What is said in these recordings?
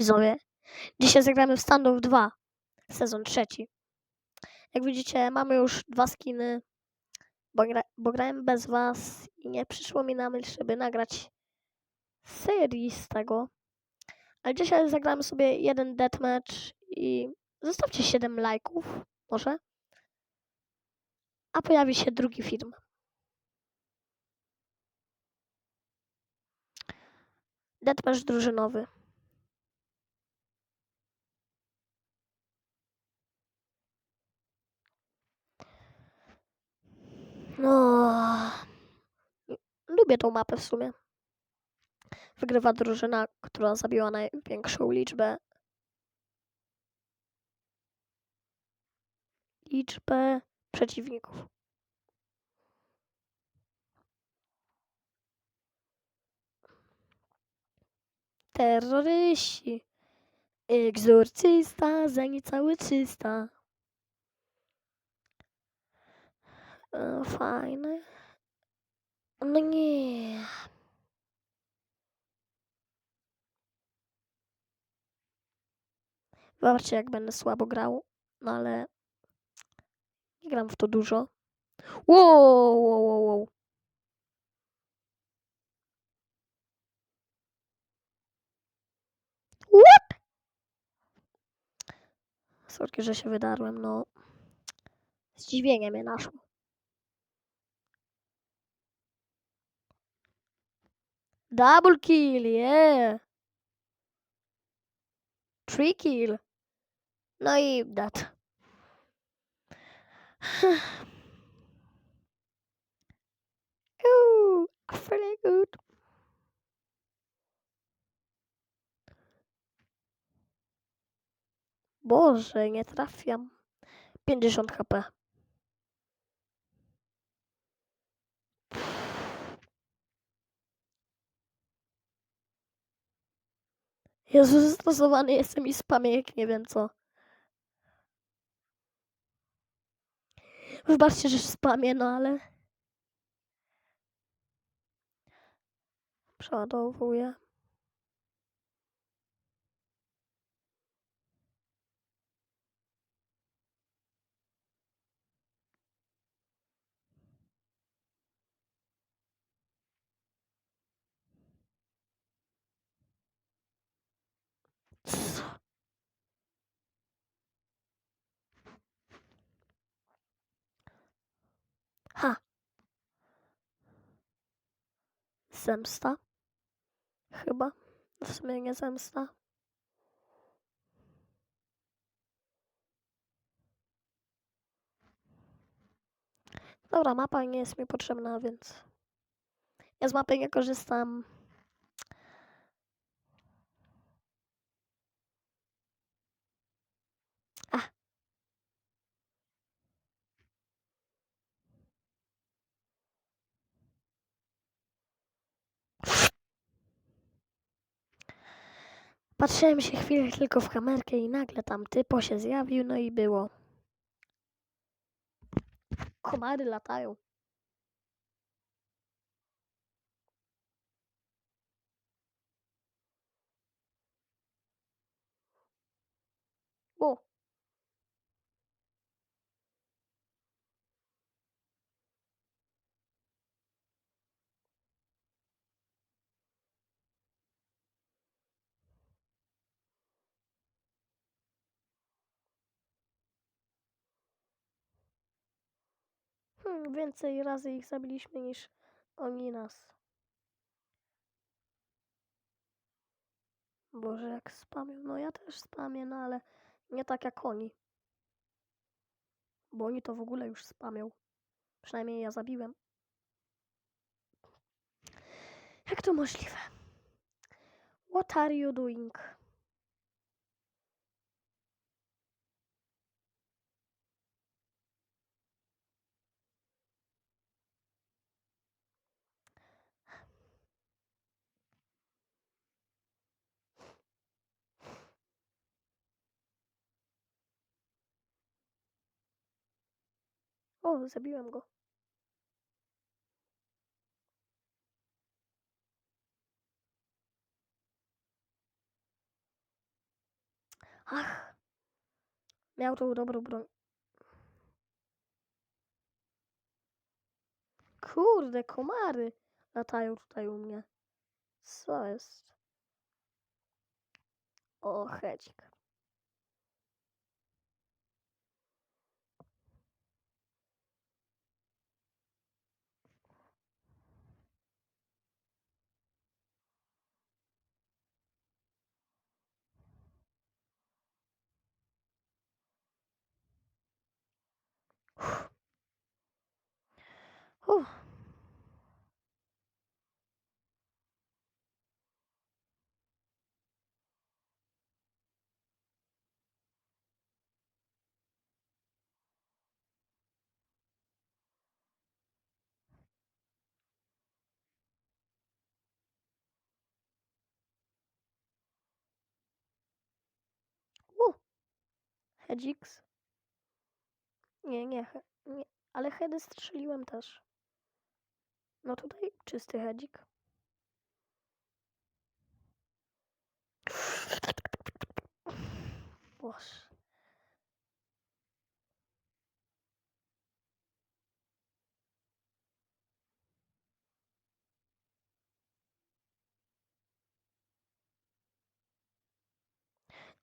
widzowie. Dzisiaj zagramy w Standoff 2, sezon trzeci. Jak widzicie, mamy już dwa skiny, bo, gra, bo grałem bez was i nie przyszło mi na myśl, żeby nagrać serii z tego. Ale dzisiaj zagramy sobie jeden deathmatch i zostawcie 7 lajków, może. A pojawi się drugi film. Deathmatch drużynowy. No. Lubię tą mapę w sumie. Wygrywa drużyna, która zabiła największą liczbę. Liczbę przeciwników. Terroryści. Egzorcysta, za niecały 300. Fajne. No nie. Zobaczcie, jak będę słabo grał, no ale nie gram w to dużo. Wow, wow, wow, wow. What? Sorki, że się wydarłem, no. Zdziwienie mnie naszło. Double kill, yeah. Three kill. No i that. Ooh, good. Boże, nie trafiam. 50 HP. Jezu, zestresowany jestem i spamię jak nie wiem co. Wybaczcie, że spamię, no ale... Przeładowuję. Co? Ha. Zemsta? Chyba. W sumie nie zemsta. Dobra, mapa nie jest mi potrzebna, więc... Ja z mapy nie korzystam. A. Patrzyłem się chwilę tylko w kamerkę i nagle tam typo się zjawił, no i było. Komary latają. O, hmm, więcej razy ich zabiliśmy niż oni nas. Boże, jak spamią. No ja też spamię, no ale nie tak jak oni. Bo oni to w ogóle już spamią. Przynajmniej ja zabiłem. Jak to możliwe? What are you doing? O, zabiłem go. Ach. Miał tą dobrą broń. Kurde, komary latają tutaj u mnie. Co jest? O. U. Hedzik. Nie, nie, nie, ale hedy strzeliłem też. No tutaj czysty hedzik. Boże.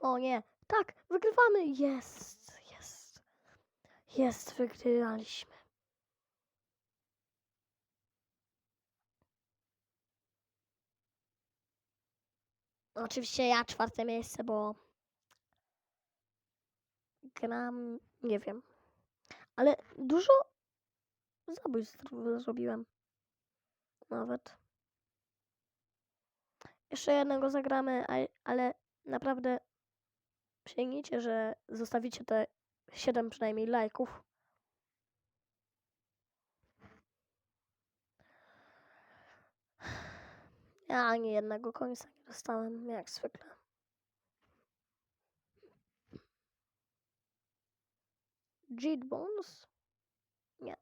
O nie, tak, wygrywamy. Jest, jest. Jest, wygraliśmy. Oczywiście ja czwarte miejsce, bo gram, nie wiem. Ale dużo zabójstw zrobiłem. Nawet. Jeszcze jednego zagramy, ale naprawdę przyjmijcie, że zostawicie te 7 przynajmniej lajków. Ja ani jednego końca nie dostałem, jak zwykle. Cheat bonus? Nie.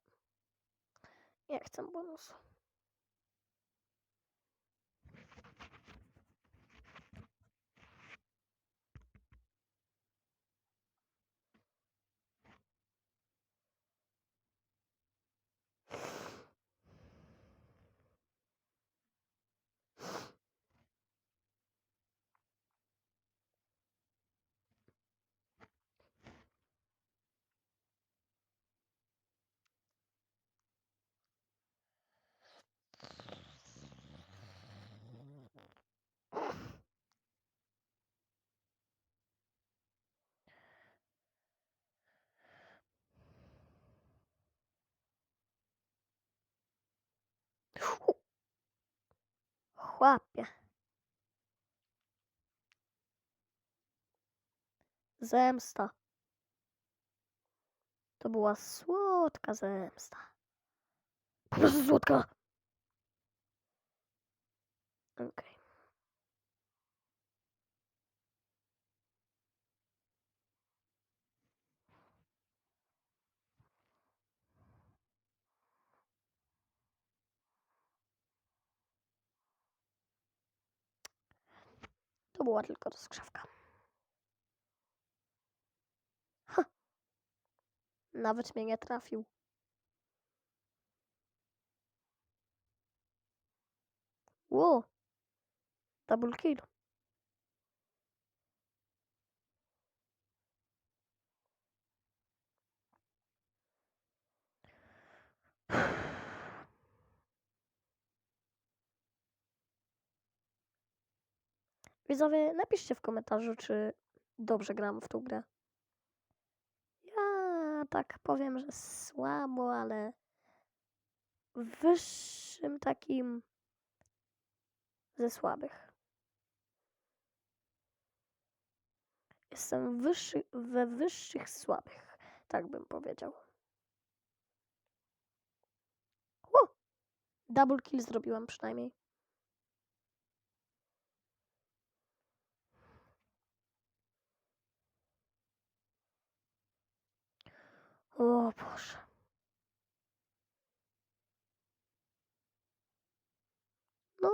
Nie chcę bonusu. Chłopie. Zemsta. To była słodka zemsta. Po prostu słodka. Okej. To była tylko rozgrzewka. Ha. Nawet mnie nie trafił. Ło. Double kill. Widzowie, napiszcie w komentarzu, czy dobrze gram w tą grę. Ja tak powiem, że słabo, ale wyższym takim ze słabych. Jestem wyższy, we wyższych słabych, tak bym powiedział. Double kill zrobiłam przynajmniej. O Boże. No.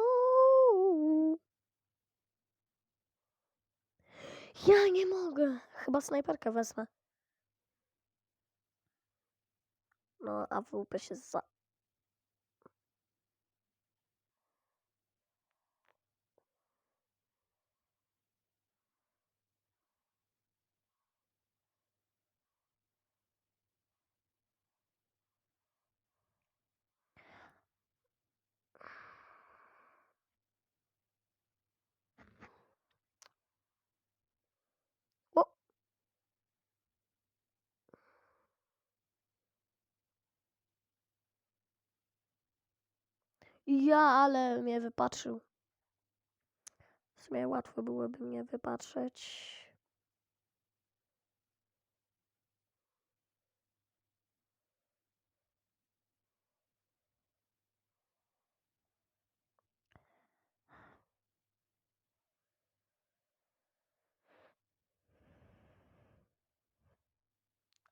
Ja nie mogę. Chyba snajperkę wezmę. No, a WP się za... Ja, ale mnie wypatrzył. W sumie łatwo byłoby mnie wypatrzeć.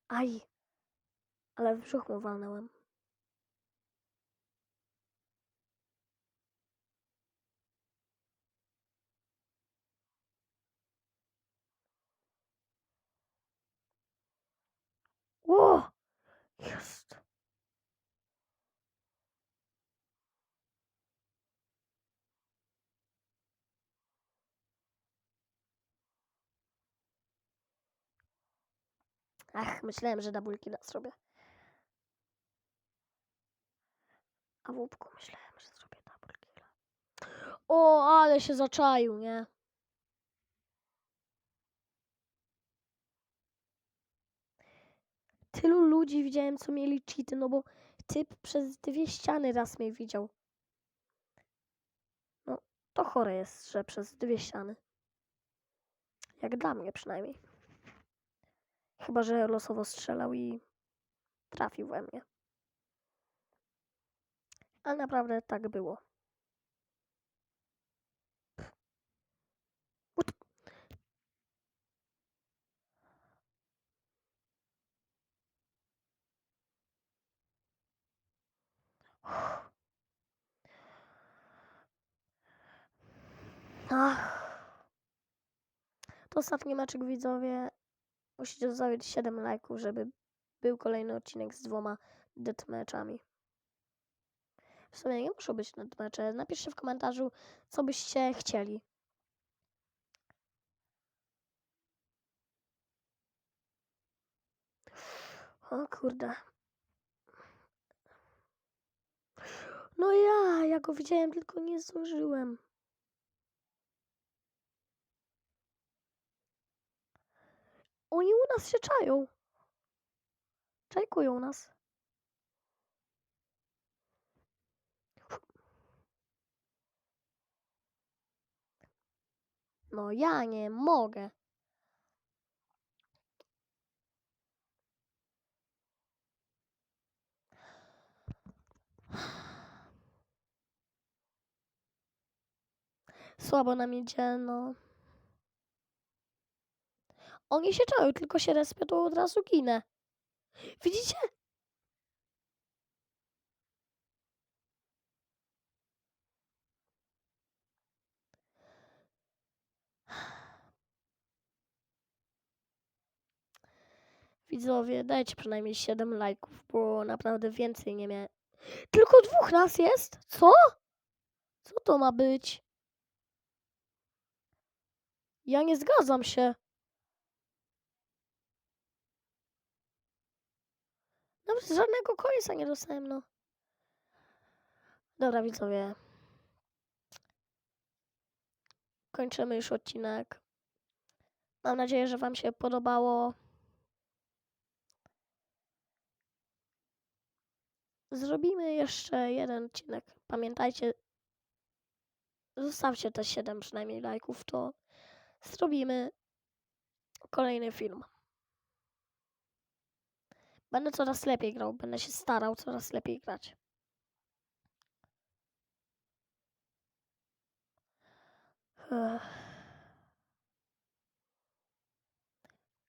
Aj! Ale w brzuch mu walnąłem. Ło! Jest! Ach, myślałem, że double killa zrobię. A w łupku myślałem, że zrobię double killa. O, ale się zaczaił, nie? Tylu ludzi widziałem, co mieli cheaty, no bo typ przez dwie ściany raz mnie widział. No, to chore jest, że przez dwie ściany. Jak dla mnie przynajmniej. Chyba, że losowo strzelał i trafił we mnie. Ale naprawdę tak było. Ach. To ostatni meczek widzowie. Musicie zostawić 7 lajków, żeby był kolejny odcinek z dwoma deathmatchami. W sumie nie muszą być deathmatche. Napiszcie w komentarzu, co byście chcieli. O kurde. No ja, ja go widziałem, tylko nie zdążyłem. Oni u nas się czają. Czajkują nas. No ja nie mogę. Słabo nam idzie, no. Oni się czają, tylko się respią, od razu ginę. Widzicie? Widzowie, dajcie przynajmniej 7 lajków, bo naprawdę więcej nie miałem. Tylko dwóch nas jest? Co? Co to ma być? Ja nie zgadzam się. Nawet żadnego końca nie dostałem, no. Dobra, widzowie. Kończymy już odcinek. Mam nadzieję, że Wam się podobało. Zrobimy jeszcze jeden odcinek. Pamiętajcie, zostawcie te 7 przynajmniej lajków, to zrobimy kolejny film. Będę coraz lepiej grał, będę się starał coraz lepiej grać.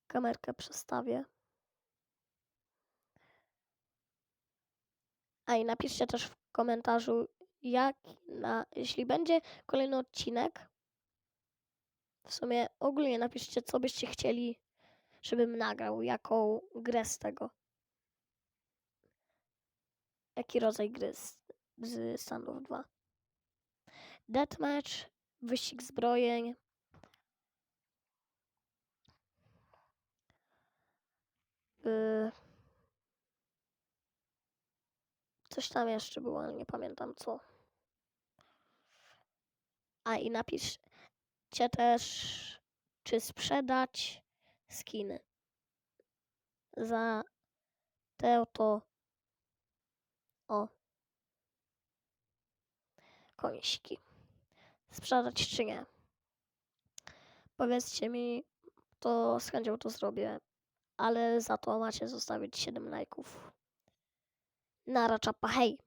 Kamerkę przestawię. A i napiszcie też w komentarzu, jak na, jeśli będzie kolejny odcinek, W sumie ogólnie napiszcie, co byście chcieli, żebym nagrał, jaką grę z tego. Jaki rodzaj gry z, z Standów 2. Deathmatch, wyścig zbrojeń. Yy, coś tam jeszcze było, ale nie pamiętam co. A i napiszcie też, czy sprzedać skiny za te oto o koński. Sprzedać czy nie? Powiedzcie mi, to z chęcią to zrobię, ale za to macie zostawić 7 lajków. Nara czapa, hej!